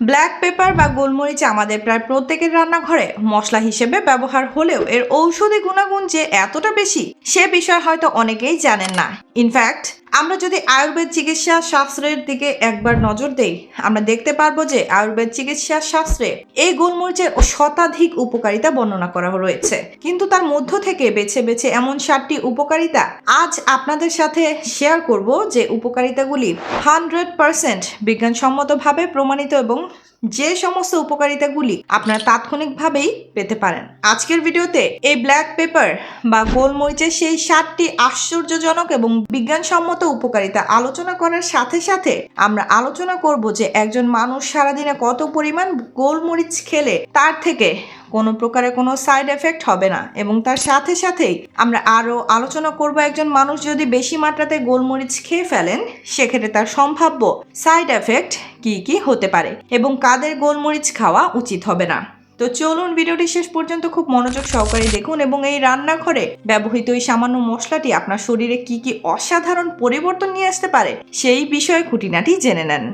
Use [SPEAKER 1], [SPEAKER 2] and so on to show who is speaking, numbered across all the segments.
[SPEAKER 1] Black pepper বা গোলমরিচ আমাদের প্রায় প্রত্যেকের রান্নাঘরে মশলা হিসেবে ব্যবহার হলেও এর ঔষধি গুণাগুণ যে এতটা বেশি, সে বিষয়ে হয়তো অনেকেই জানেন না। ইনফ্যাক্ট আমরা যদি আয়ুর্বেদ চিকিৎসা শাস্ত্রের দিকে একবার নজর দেই, আমরা দেখতে পারব যে আয়ুর্বেদ চিকিৎসা শাস্ত্রে এই গোলমরিচের শতাধিক উপকারিতা বর্ণনা করা রয়েছে। কিন্তু তার মধ্য থেকে বেছে বেছে এমন সাতটি উপকারিতা আজ আপনাদের সাথে শেয়ার করব যে উপকারিতাগুলি হান্ড্রেড পারসেন্ট বিজ্ঞানসম্মতভাবে প্রমাণিত এবং যে সমস্ত উপকারিতাগুলি আপনারা তাৎক্ষণিকভাবেই পেতে পারেন। আজকের ভিডিওতে এই ব্ল্যাক পেপার বা গোলমরিচের সেই সাতটি আশ্চর্যজনক এবং বিজ্ঞানসম্মত উপকারিতা আলোচনা করার সাথে সাথে আমরা আলোচনা করব যে একজন মানুষ সারাদিনে কত পরিমাণ গোলমরিচ খেলে, তার থেকে কোনো প্রকারে কোনো সাইড এফেক্ট হবে না। এবং তার সাথে সাথেই আমরা আরও আলোচনা করব একজন মানুষ যদি বেশি মাত্রাতে গোলমরিচ খেয়ে ফেলেন, সেক্ষেত্রে তার সম্ভাব্য সাইড এফেক্ট কি কি হতে পারে এবং কাদের গোলমরিচ খাওয়া উচিত হবে না। তো চলুন ভিডিওটি শেষ পর্যন্ত খুব মনোযোগ সহকারে দেখুন এবং এই রান্নাঘরে ব্যবহৃত এই সামান্য মশলাটি আপনার শরীরে কি কি অসাধারণ পরিবর্তন নিয়ে আসতে পারে, সেই বিষয়ে খুঁটিনাটি জেনে নেন।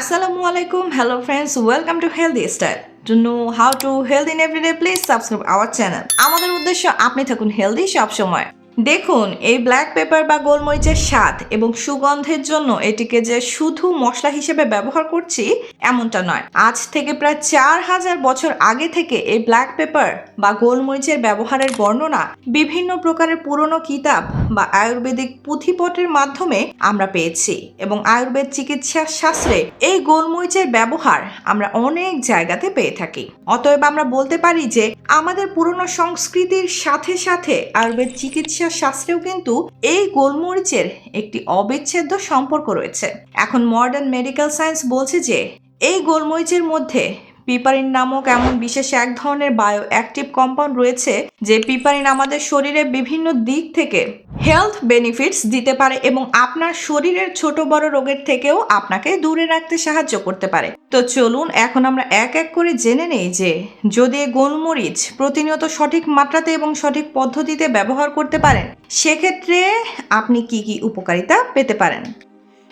[SPEAKER 1] আসসালামু আলাইকুম hello friends welcome to healthy style to know how to healthy in everyday please subscribe our channel আমাদের উদ্দেশ্য, আপনি থাকুন হেলদি সবসময়। দেখুন, এই ব্ল্যাক পেপার বা গোলমরিচের স্বাদ এবং সুগন্ধের জন্য এটিকে যে শুধু মশলা হিসেবে ব্যবহার করছি, এমনটা নয়। আজ থেকে প্রায় চার হাজার বছর আগে থেকে এই ব্ল্যাক পেপার বা গোলমরিচের ব্যবহারের বর্ণনা বিভিন্ন প্রকারের পুরনো কিতাব বা আয়ুর্বেদিক পুঁথিপটের মাধ্যমে আমরা পেয়েছি এবং আয়ুর্বেদ চিকিৎসা শাস্ত্রে এই গোলমরিচের ব্যবহার আমরা অনেক জায়গাতে পেয়ে থাকি। অতএব আমরা বলতে পারি যে আমাদের পুরনো সংস্কৃতির সাথে সাথে আয়ুর্বেদ চিকিৎসা শাস্ত্রেও কিন্তু এই গোলমরিচের একটি অবিচ্ছেদ্য সম্পর্ক রয়েছে। এখন মডার্ন মেডিকেল সায়েন্স বলছে যে, এই গোলমরিচের মধ্যে পিপারিন নামক এমন বিশেষ এক ধরনের বায়ো অ্যাক্টিভ কম্পাউন্ড রয়েছে যে পিপারিন আমাদের শরীরের বিভিন্ন দিক থেকে হেলথ বেনিফিটস দিতে পারে এবং আপনার শরীরের ছোট বড় রোগের থেকেও আপনাকে দূরে রাখতে সাহায্য করতে পারে। তো চলুন এখন আমরা এক এক করে জেনে নেই যে যদি গোলমরিচ প্রতিনিয়ত সঠিক মাত্রাতে এবং সঠিক পদ্ধতিতে ব্যবহার করতে পারেন, সেক্ষেত্রে আপনি কি কি উপকারিতা পেতে পারেন?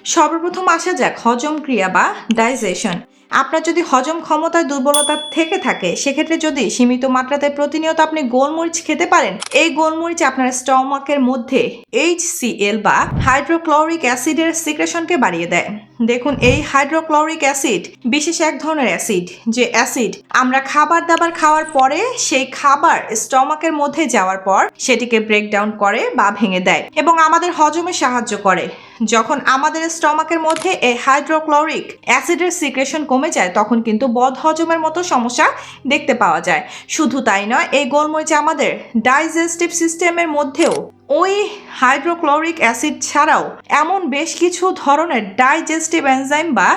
[SPEAKER 1] সর্বপ্রথম আসা যাক হজম ক্রিয়া বা ডাইজেশন। আপনার যদি হজম ক্ষমতায় দুর্বলতা থেকে থাকে, সেক্ষেত্রে যদি সীমিত মাত্রাতে প্রতিনিয়ত আপনি গোলমরিচ খেতে পারেন, এই গোলমরিচ আপনার স্টমাকের মধ্যে এইচসিএল বা হাইড্রোক্লোরিক অ্যাসিডের সিক্রেশনকে বাড়িয়ে দেয়। দেখুন, এই হাইড্রোক্লোরিক অ্যাসিড বিশেষ এক ধরনের অ্যাসিড, যে অ্যাসিড আমরা খাবার দাবার খাওয়ার পরে সেই খাবার স্টমাকের মধ্যে যাওয়ার পর সেটিকে ব্রেকডাউন করে বা ভেঙে দেয় এবং আমাদের হজমে সাহায্য করে। যখন আমাদের স্টমাকের মধ্যে এই হাইড্রোক্লোরিক অ্যাসিডের সিক্রেশন কমে যায়, তখন কিন্তু বদ হজমের মতো সমস্যা দেখতে পাওয়া যায়। শুধু তাই নয়, এই গোলমরিচ আমাদের ডাইজেস্টিভ সিস্টেমের মধ্যেও ওই হাইড্রোক্লোরিক অ্যাসিড ছাড়াও এমন বেশ কিছু ধরনের ডাইজেস্টিভ এনজাইম বা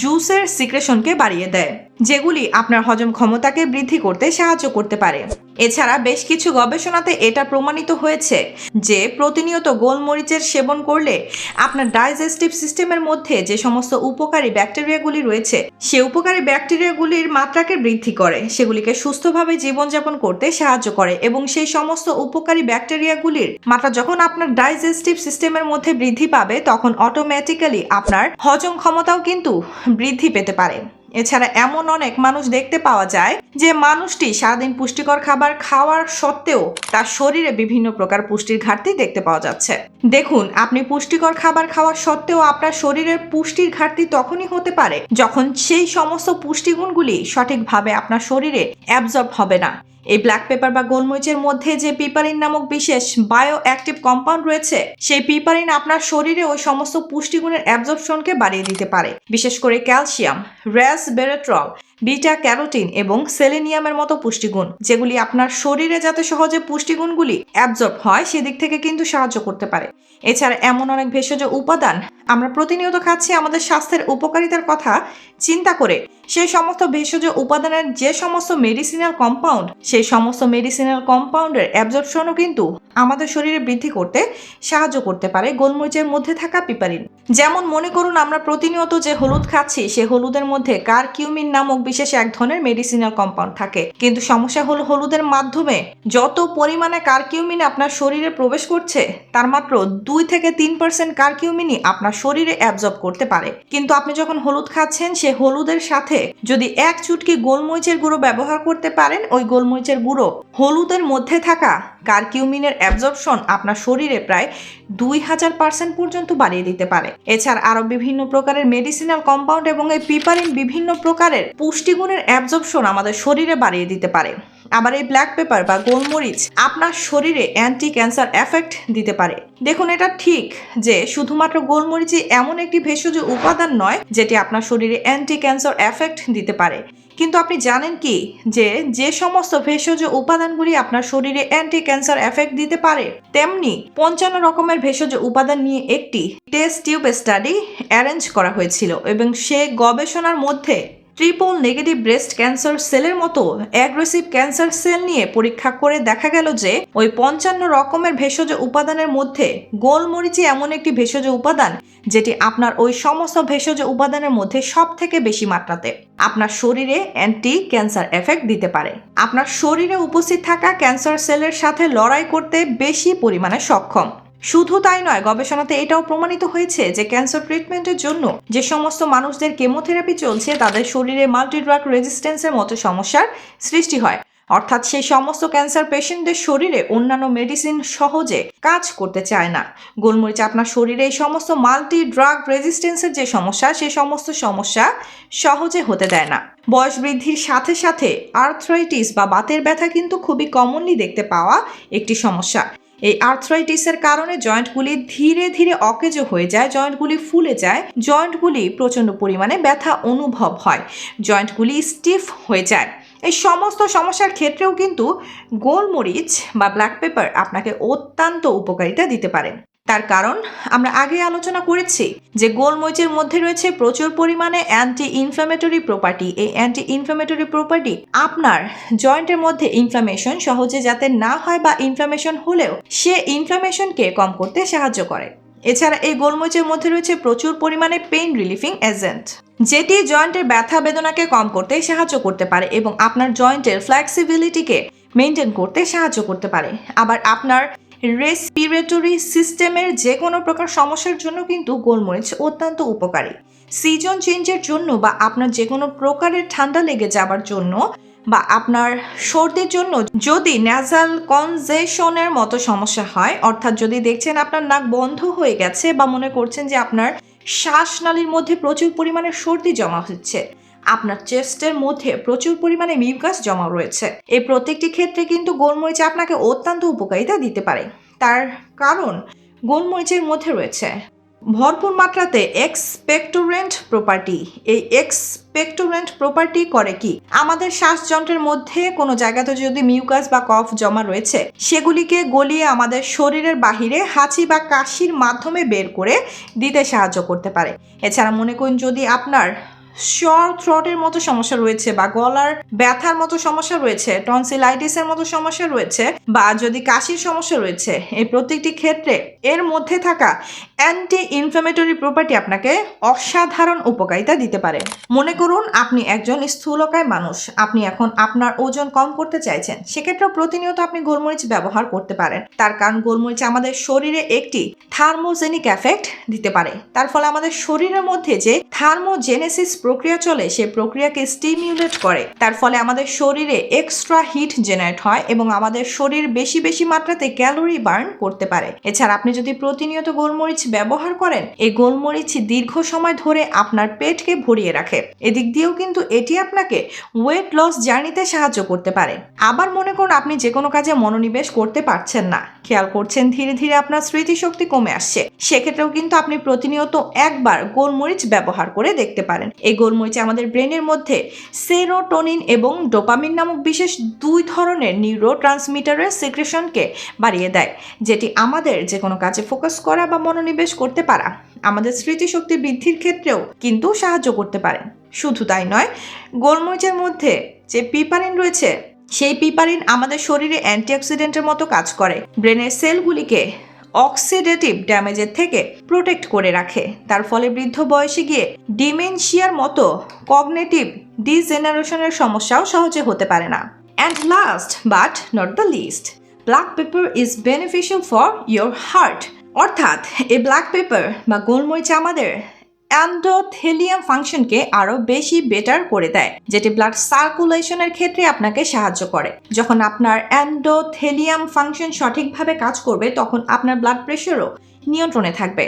[SPEAKER 1] জুসের সিক্রেশনকে বাড়িয়ে দেয়, যেগুলি আপনার হজম ক্ষমতাকে বৃদ্ধি করতে সাহায্য করতে পারে। এছাড়া বেশ কিছু গবেষণাতে এটা প্রমাণিত হয়েছে যে প্রতিনিয়ত গোলমরিচের সেবন করলে আপনার ডাইজেস্টিভ সিস্টেমের মধ্যে যে সমস্ত উপকারী ব্যাকটেরিয়াগুলি রয়েছে, সে উপকারী ব্যাকটেরিয়াগুলির মাত্রাকে বৃদ্ধি করে। সেগুলিকে সুস্থভাবে জীবনযাপন করতে সাহায্য করে এবং সেই সমস্ত উপকারী ব্যাকটেরিয়াগুলির মাত্রা যখন আপনার ডাইজেস্টিভ সিস্টেমের মধ্যে বৃদ্ধি পাবে, তখন অটোমেটিক্যালি আপনার হজম ক্ষমতাও কিন্তু বৃদ্ধি পেতে পারে। এছাড়া এমন অনেক মানুষ দেখতে পাওয়া যায় যে মানুষটি সারাদিন পুষ্টিকর খাবার খাওয়ার সত্ত্বেও তার শরীরে বিভিন্ন প্রকার পুষ্টির ঘাটতি দেখতে পাওয়া যাচ্ছে। দেখুন, আপনি পুষ্টিকর খাবার খাওয়ার সত্ত্বেও আপনার শরীরের পুষ্টির ঘাটতি তখনই হতে পারে যখন সেই সমস্ত পুষ্টিগুণগুলি সঠিকভাবে আপনার শরীরে অ্যাবজর্ব হবে না। এই ব্ল্যাক পেপার বা গোলমরিচের মধ্যে যে পিপারিন নামক বিশেষ বায়ো অ্যাক্টিভ কম্পাউন্ড রয়েছে, সেই পিপারিন আপনার শরীরে ওই সমস্ত পুষ্টিগুণের অ্যাবজর্পশনকে বাড়িয়ে দিতে পারে। বিশেষ করে calcium resveratrol beta carotene এবং সেলেনিয়ামের মতো পুষ্টিগুণ, যেগুলি আপনার শরীরে যাতে সহজে পুষ্টিগুণগুলি অ্যাবজর্ব হয়, সেদিক থেকে কিন্তু সাহায্য করতে পারে। এছাড়া এমন অনেক ভেষজ উপাদান আমরা প্রতিনিয়ত খাচ্ছি, আমাদের স্বাস্থ্যের উপকারিতার কথা চিন্তা করে। সেই সমস্ত ভেষজ উপাদানের যে সমস্ত মেডিসিনাল কম্পাউন্ড সেই সমস্ত মেডিসিনাল কম্পাউন্ডের অ্যাবজর্পশনও কিন্তু আমাদের শরীরে বৃদ্ধি করতে সাহায্য করতে পারে গোলমরিচের মধ্যে থাকা পিপারিন যেমন মনে করুন, আমরা প্রতিনিয়ত যে হলুদ খাচ্ছি, সে হলুদের মধ্যে কারকিউমিন নামক বিশেষ এক ধরনের মেডিসিনাল কম্পাউন্ড থাকে। কিন্তু সমস্যা হলো হলুদের মাধ্যমে। যত পরিমাণে কার্কিউমিন আপনার শরীরে প্রবেশ করছে, তার মাত্র দুই থেকে তিন পার্সেন্ট কার্কিউমিনই আপনার শরীরে অ্যাবজর্ব করতে পারে। কিন্তু আপনি যখন হলুদ খাচ্ছেন, সে হলুদের সাথে যদি এক চুটকি গোলমরিচের গুঁড়ো ব্যবহার করতে পারেন, ওই গোলমরিচের গুঁড়ো হলুদের মধ্যে থাকা কার্কিউমিনের অ্যাবজর্পশন আপনার শরীরে প্রায় দুই হাজার পার্সেন্ট পর্যন্ত বাড়িয়ে দিতে পারে। এছাড়া আরও বিভিন্ন প্রকারের মেডিসিনাল কম্পাউন্ড এবং এই পিপারিন বিভিন্ন প্রকারের পুষ্টিগুণের অ্যাবজর্পশন আমাদের শরীরে বাড়িয়ে দিতে পারে। আবার এই ব্ল্যাক পেপার বা গোলমরিচ আপনার শরীরে অ্যান্টি ক্যান্সার এফেক্ট দিতে পারে। দেখুন, এটা ঠিক যে শুধুমাত্র গোলমরিচই এমন একটি ভেষজ উপাদান নয়, যেটি আপনার শরীরে অ্যান্টি ক্যান্সার এফেক্ট দিতে পারে। কিন্তু আপনি জানেন কি? যে যে সমস্ত ভেষজ উপাদানগুলি আপনার শরীরে অ্যান্টি ক্যান্সার এফেক্ট দিতে পারে, তেমনি পঞ্চান্ন রকমের ভেষজ উপাদান নিয়ে একটি টেস্ট টিউব স্টাডি অ্যারেঞ্জ করা হয়েছিল এবং সে গবেষণার মধ্যে ট্রিপল নেগেটিভ ব্রেস্ট ক্যান্সার সেলের মতো অ্যাগ্রেসিভ ক্যান্সার সেল নিয়ে পরীক্ষা করে দেখা গেল যে ওই পঞ্চান্ন রকমের ভেষজ উপাদানের মধ্যে গোলমরিচি এমন একটি ভেষজ উপাদান যেটি আপনার ওই সমস্ত ভেষজ উপাদানের মধ্যে সব থেকে বেশি মাত্রাতে আপনার শরীরে অ্যান্টি ক্যান্সার এফেক্ট দিতে পারে। আপনার শরীরে উপস্থিত থাকা ক্যান্সার সেলের সাথে লড়াই করতে বেশি পরিমাণে সক্ষম। শুধু তাই নয়, গবেষণাতে এটাও প্রমাণিত হয়েছে যে ক্যান্সার ট্রিটমেন্টের জন্য যে সমস্ত মানুষদের কেমোথেরাপি চলছে, তাদের শরীরে মাল্টিড্রাগ রেজিস্ট্যান্সের মতো সমস্যার সৃষ্টি হয়। অর্থাৎ সেই সমস্ত ক্যান্সার পেশেন্টদের শরীরে অন্যান্য মেডিসিন সহজে কাজ করতে চায় না। গোলমরিচ আপনার শরীরে এই সমস্ত মাল্টি ড্রাগ রেজিস্ট্যান্সের যে সমস্যা সেই সমস্ত সমস্যা সহজে হতে দেয় না। বয়স বৃদ্ধির সাথে সাথে আর্থ্রাইটিস বা বাতের ব্যথা কিন্তু খুবই কমনলি দেখতে পাওয়া একটি সমস্যা। এই আর্থ্রাইটিসের কারণে জয়েন্টগুলি ধীরে ধীরে অকেজ হয়ে যায়, জয়েন্টগুলি ফুলে যায়, জয়েন্টগুলি প্রচণ্ড পরিমাণে ব্যথা অনুভব হয়, জয়েন্টগুলি স্টিফ হয়ে যায়। এই সমস্ত সমস্যার ক্ষেত্রেও কিন্তু গোলমরিচ বা ব্ল্যাক পেপার আপনাকে অত্যন্ত উপকারিতা দিতে পারে। তার কারণ, আমরা আগে আলোচনা করেছি যে গোলমরিচের মধ্যে রয়েছে প্রচুর পরিমাণে অ্যান্টি ইনফ্লামেটরি প্রপার্টি এই অ্যান্টি ইনফ্লামেটরি প্রপার্টি আপনার জয়েন্টের মধ্যে ইনফ্লামেশন সহজে যাতে না হয় বা ইনফ্লামেশন হলেও সে ইনফ্লামেশনকে কম করতে সাহায্য করে। এছাড়া এই গোলমরিচের মধ্যে রয়েছে প্রচুর পরিমাণে পেইন রিলিফিং এজেন্ট যেটি জয়েন্টের ব্যথা বেদনাকে কম করতে সাহায্য করতে পারে এবং আপনার জয়েন্টের ফ্লেক্সিবিলিটিকে মেনটেন করতে সাহায্য করতে পারে। আবার আপনার রেসপিরেটরি সিস্টেমের যে কোনো প্রকার সমস্যার জন্য কিন্তু গোলমরিচ অত্যন্ত উপকারী। সিজন চেঞ্জের জন্য বা আপনার যে কোনো প্রকারের ঠান্ডা লেগে যাবার জন্য বা আপনার সর্দির জন্য যদি ন্যাজাল কনজেশনের মতো সমস্যা হয়, অর্থাৎ যদি দেখছেন আপনার নাক বন্ধ হয়ে গেছে বা মনে করছেন যে আপনার শ্বাসনালীর মধ্যে প্রচুর পরিমাণে সর্দি জমা হচ্ছে আপনার চেস্টের মধ্যে প্রচুর পরিমাণে মিউকাস জমা রয়েছে। এই প্রত্যেকটি ক্ষেত্রে কিন্তু গোলমরিচ আপনাকে অত্যন্ত উপকারিতা দিতে পারে। তার কারণ গোলমরিচের মধ্যে রয়েছে ভরপুর মাত্রাতে এক্সপেক্টোরেন্ট প্রপার্টি এই এক্সপেক্টোরেন্ট প্রপার্টি করে কি? আমাদের শ্বাসযন্ত্রের মধ্যে কোনো জায়গাতে যদি মিউকাস বা কফ জমা রয়েছে, সেগুলিকে গলিয়ে আমাদের শরীরের বাহিরে হাঁচি বা কাশির মাধ্যমে বের করে দিতে সাহায্য করতে পারে। এছাড়া মনে করুন যদি আপনার শর থ্রটের মতো সমস্যা রয়েছে বা গলার ব্যথার মতো সমস্যা রয়েছে টনসিলাইটিসের মতো সমস্যা রয়েছে বা যদি কাশির সমস্যা রয়েছে, এই প্রত্যেকটি ক্ষেত্রে এর মধ্যে থাকা অ্যান্টি ইনফ্লামেটরি প্রপার্টি আপনাকে অসাধারণ উপকারিতা দিতে পারে। মনে করুন, আপনি একজন স্থূলকায় মানুষ, আপনি এখন আপনার ওজন কম করতে চাইছেন, সেক্ষেত্রেও প্রতিনিয়ত আপনি গোলমরিচ ব্যবহার করতে পারেন। তার কারণ গোলমরিচ আমাদের শরীরে একটি থার্মোজেনিক এফেক্ট দিতে পারে। তার ফলে আমাদের শরীরের মধ্যে যে থার্মোজেনেসিস প্রক্রিয়া চলে, সে প্রক্রিয়াকে স্টিমিউলেট করে। তার ফলে আমাদের শরীরে এক্সট্রা হিট জেনারেট হয় এবং আমাদের শরীর বেশি বেশি মাত্রাতে ক্যালোরি বার্ন করতে পারে। এছাড়া আপনি যদি প্রতিনিয়ত গোলমরিচ ব্যবহার করেন, এই গোলমরিচ দীর্ঘ সময় ধরে আপনার পেটকে ভরিয়ে রাখে। এদিক দিয়েও কিন্তু এটি আপনাকে ওয়েট লস জার্নিতে সাহায্য করতে পারে। আবার মনে করুন, আপনি যে কোনো কাজে মনোনিবেশ করতে পারছেন না। খেয়াল করছেন, ধীরে ধীরে আপনার স্মৃতিশক্তি কমে আসছে। সেক্ষেত্রেও কিন্তু আপনি প্রতিনিয়ত একবার গোলমরিচ ব্যবহার করে দেখতে পারেন। এই গোলমরিচ আমাদের ব্রেনের মধ্যে সেরোটোনিন এবং ডোপামিন নামক বিশেষ দুই ধরনের নিউরো ট্রান্সমিটারের সিক্রেশনকে বাড়িয়ে দেয়, যেটি আমাদের যে কোনো কাজে ফোকাস করা বা মনোনিবেশ করতে পারা। আমাদের স্মৃতিশক্তি বৃদ্ধির ক্ষেত্রেও কিন্তু সাহায্য করতে পারে। শুধু তাই নয়, গোলমরিচের মধ্যে যে পিপারিন রয়েছে, সেই পিপারিন আমাদের শরীরে অ্যান্টিঅক্সিডেন্টের মতো কাজ করে। ব্রেনের সেলগুলিকে অক্সিডেটিভ ড্যামেজের থেকে প্রোটেক্ট করে রাখে। তার ফলে বৃদ্ধ বয়সে গিয়ে ডিমেনশিয়ার মতো কগনেটিভ ডিজেনারেশনের সমস্যাও সহজে হতে পারে না। And last but not the least black pepper is beneficial for your heart অর্থাৎ, এই ব্ল্যাক পেপার বা গোলমরিচ আমাদের অ্যান্ডোথেলিয়াম ফাংশনকে আরও বেশি বেটার করে দেয়, যেটি ব্লাড সার্কুলেশনের ক্ষেত্রে আপনাকে সাহায্য করে। যখন আপনার অ্যান্ডোথেলিয়াম ফাংশন সঠিকভাবে কাজ করবে, তখন আপনার ব্লাড প্রেশারও নিয়ন্ত্রণে থাকবে।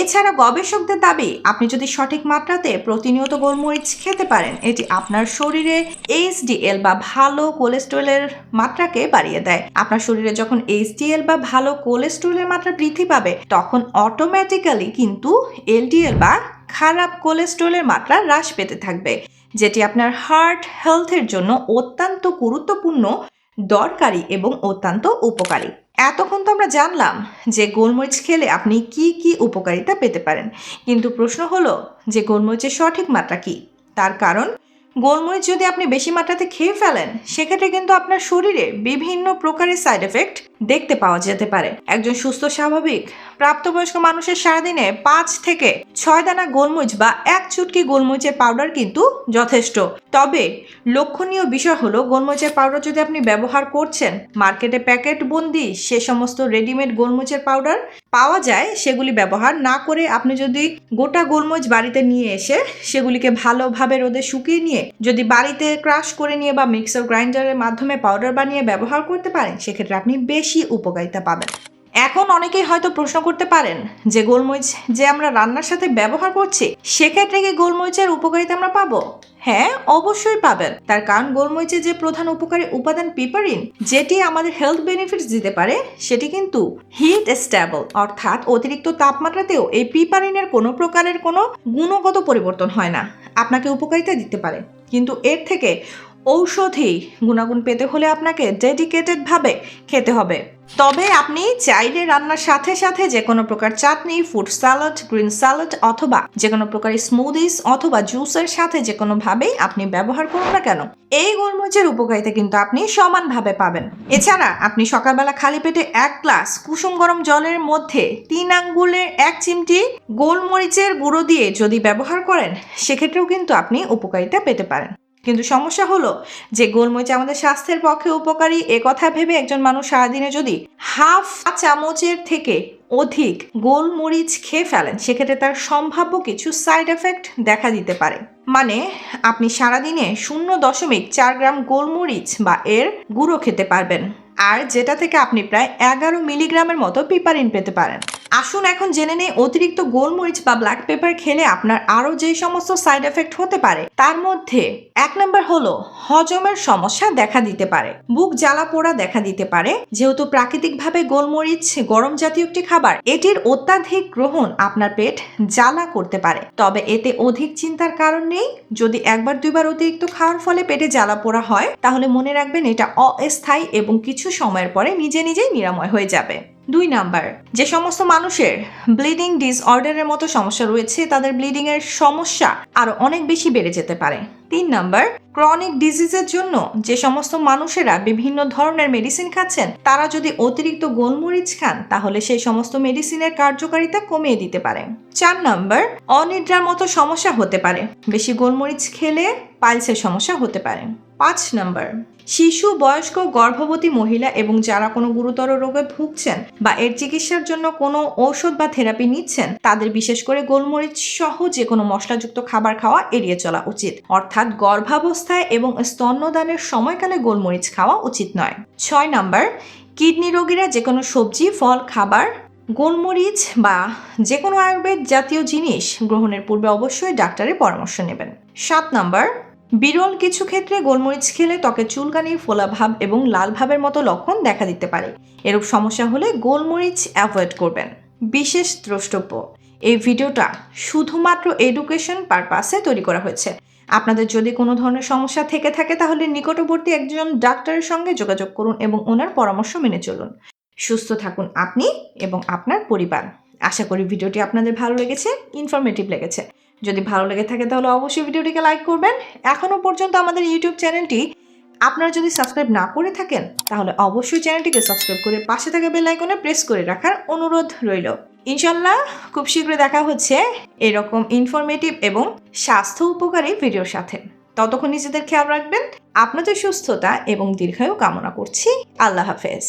[SPEAKER 1] এছাড়া গবেষকদের দাবি, আপনি যদি সঠিক মাত্রাতে প্রতিনিয়ত গোলমরিচ খেতে পারেন, এটি আপনার শরীরে এইচডিএল বা ভালো কোলেস্ট্রলের মাত্রাকে বাড়িয়ে দেয়। আপনার শরীরে যখন এইচডিএল বা ভালো কোলেস্ট্রলের মাত্রা বৃদ্ধি পাবে, তখন অটোমেটিক্যালি কিন্তু এলডিএল বা খারাপ কোলেস্ট্রলের মাত্রা হ্রাস পেতে থাকবে, যেটি আপনার হার্ট হেলথের জন্য অত্যন্ত গুরুত্বপূর্ণ, দরকারি এবং অত্যন্ত উপকারী। এতক্ষণ তো আমরা জানলাম যে গোলমরিচ খেলে আপনি কি কি উপকারিতা পেতে পারেন। কিন্তু প্রশ্ন হলো যে গোলমরিচের সঠিক মাত্রা কি? তার কারণ, গোলমরিচ যদি আপনি বেশি মাত্রাতে খেয়ে ফেলেন, সেক্ষেত্রে কিন্তু আপনার শরীরে বিভিন্ন প্রকারের সাইড এফেক্ট দেখতে পাওয়া যেতে পারে। একজন সুস্থ, স্বাভাবিক, প্রাপ্তবয়স্ক মানুষের সারাদিনে পাঁচ থেকে ছয় দানা গোলমরিচ বা এক চুটকি গোলমরিচের পাউডার কিন্তু যথেষ্ট। তবে লক্ষণীয় বিষয় হলো, গোলমরিচের পাউডার যদি আপনি ব্যবহার করছেন, মার্কেটে প্যাকেট বন্দি, সে সমস্ত রেডিমেড গোলমরিচের পাউডার পাওয়া যায়, সেগুলি ব্যবহার না করে আপনি যদি গোটা গোলমরিচ বাড়িতে নিয়ে এসে সেগুলিকে ভালোভাবে রোদে শুকিয়ে নিয়ে যদি বাড়িতে ক্রাশ করে নিয়ে বা মিক্সার গ্রাইন্ডারের মাধ্যমে পাউডার বানিয়ে ব্যবহার করতে পারেন, সেক্ষেত্রে আপনি বেশি উপকারিতা পাবেন। এখন অনেকেই হয়তো প্রশ্ন করতে পারেন যে, গোলমরিচ যে আমরা রান্নার সাথে ব্যবহার করছি, সেক্ষেত্রে কি গোলমরিচের উপকারিতা আমরা পাবো? হ্যাঁ অবশ্যই পাবেন। তার কারণ গোলমরিচের যে প্রধান উপকারী উপাদান পিপারিন, যেটি আমাদের হেলথ বেনিফিটস দিতে পারে, সেটি কিন্তু হিট স্ট্যাবল অর্থাৎ অতিরিক্ত তাপমাত্রাতেও এই পিপারিনের কোনো প্রকারের কোনো গুণগত পরিবর্তন হয় না। আপনাকে উপকারিতা দিতে পারে। কিন্তু এর থেকে ঔষধি গুণাগুণ পেতে হলে আপনাকে ডেডিকেটেডভাবে খেতে হবে। তবে আপনি চাইলে রান্নার সাথে সাথে যে কোনো প্রকার chutney food salad green salad অথবা যে কোনো প্রকার স্মুদিস অথবা জুসের সাথে যে কোনোভাবেই আপনি ব্যবহার করুন না কেন, এই গোলমরিচের উপকারিতা কিন্তু আপনি সমানভাবে পাবেন। এছাড়া আপনি সকালবেলা খালি পেটে এক গ্লাস কুসুম গরম জলের মধ্যে তিন আঙ্গুলের এক চিমটি গোলমরিচের গুঁড়ো দিয়ে যদি ব্যবহার করেন, সেক্ষেত্রেও কিন্তু আপনি উপকারিতা পেতে পারেন। কিন্তু সমস্যা হলো যে গোলমরিচ আমাদের স্বাস্থ্যের পক্ষে উপকারী, এ কথা ভেবে একজন মানুষ সারাদিনে যদি হাফ চামচের থেকে অধিক গোলমরিচ খেয়ে ফেলেন, সেক্ষেত্রে তার সম্ভাব্য কিছু সাইড এফেক্ট দেখা দিতে পারে। মানে আপনি সারাদিনে শূন্য দশমিক চার গ্রাম গোলমরিচ বা এর গুঁড়ো খেতে পারবেন। আর যেটা থেকে আপনি প্রায় এগারো মিলিগ্রামের মতো পিপারিন পেতে পারেন। আসুন এখন জেনে নেই অতিরিক্ত গোলমরিচ বা ব্ল্যাক পেপার খেলে আপনার আরও যে সমস্ত সাইড এফেক্ট হতে পারে, তার মধ্যে এক নম্বর হলো হজমের সমস্যা দেখা দিতে পারে। বুক জ্বালা পোড়া দেখা দিতে পারে। যেহেতু প্রাকৃতিকভাবে গোলমরিচ গরম জাতীয় একটি খাবার, এটির অত্যাধিক গ্রহণ আপনার পেট জ্বালা করতে পারে। তবে এতে অধিক চিন্তার কারণ নেই। যদি একবার দুইবার অতিরিক্ত খাওয়ার ফলে পেটে জ্বালা পোড়া হয়, তাহলে মনে রাখবেন এটা অস্থায়ী এবং কিছু সময়ের পরে নিজে নিজেই নিরাময় হয়ে যাবে। দুই নাম্বার, যে সমস্ত মানুষের ব্লিডিং ডিসঅর্ডারের মতো সমস্যা রয়েছে, তাদের ব্লিডিংয়ের সমস্যা আরও অনেক বেশি বেড়ে যেতে পারে। তিন নাম্বার ক্রনিক ডিজিজের জন্য যে সমস্ত মানুষেরা বিভিন্ন ধরনের মেডিসিন খাচ্ছেন, তারা যদি অতিরিক্ত গোলমরিচ খান, তাহলে সেই সমস্ত মেডিসিনের কার্যকারিতা কমিয়ে দিতে পারে। চার নাম্বার, অনিদ্রার মতো সমস্যা হতে পারে। বেশি গোলমরিচ খেলে পাইলসের সমস্যা হতে পারে। পাঁচ নাম্বার, শিশু, বয়স্ক, গর্ভবতী মহিলা এবং যারা কোনো গুরুতর রোগে ভুগছেন বা এর চিকিৎসার জন্য কোনো ঔষধ বা থেরাপি নিচ্ছেন, তাদের বিশেষ করে গোলমরিচ সহ যে কোনো মশলাযুক্ত খাবার খাওয়া এড়িয়ে চলা উচিত। অর্থাৎ গর্ভাবস্থায় এবং স্তন্যদানের সময়কালে গোলমরিচ খাওয়া উচিত নয়। ছয় নাম্বার, কিডনি রোগীরা যে কোনো সবজি, ফল, খাবার, গোলমরিচ বা যে কোনো আয়ুর্বেদ জাতীয় জিনিস গ্রহণের পূর্বে অবশ্যই ডাক্তারের পরামর্শ নেবেন। সাত নাম্বার, বিরল কিছু ক্ষেত্রে গোলমরিচ খেলে ত্বকে চুলকানি ফোলাভাব এবং লাল ভাবের মতো লক্ষণ দেখা দিতে পারে। এরূপ সমস্যা হলে গোলমরিচ অ্যাভয়েড করবেন। বিশেষ দ্রষ্টব্য, এই ভিডিওটা শুধুমাত্র এডুকেশন পারপাসে তৈরি করা হয়েছে। আপনাদের যদি কোনো ধরনের সমস্যা থেকে থাকে তাহলে নিকটবর্তী একজন ডাক্তারের সঙ্গে যোগাযোগ করুন এবং ওনার পরামর্শ মেনে চলুন। সুস্থ থাকুন আপনি এবং আপনার পরিবার। আশা করি ভিডিওটি আপনাদের ভালো লেগেছে ইনফরমেটিভ লেগেছে। যদি ভালো লেগে থাকে তাহলে অবশ্যই ভিডিওটিকে লাইক করবেন। এখনও পর্যন্ত আমাদের ইউটিউব চ্যানেলটি আপনারা যদি সাবস্ক্রাইব না করে থাকেন, তাহলে অবশ্যই চ্যানেলটিকে সাবস্ক্রাইব করে পাশে থাকা বেল আইকনে প্রেস করে রাখার অনুরোধ রইল। ইনশাল্লাহ খুব শীঘ্রই দেখা হচ্ছে এরকম ইনফরমেটিভ এবং স্বাস্থ্য উপকারী ভিডিওর সাথে। ততক্ষণ নিজেদের খেয়াল রাখবেন, আপনাদের সুস্থতা এবং দীর্ঘায়ু কামনা করছি। আল্লাহ হাফেজ।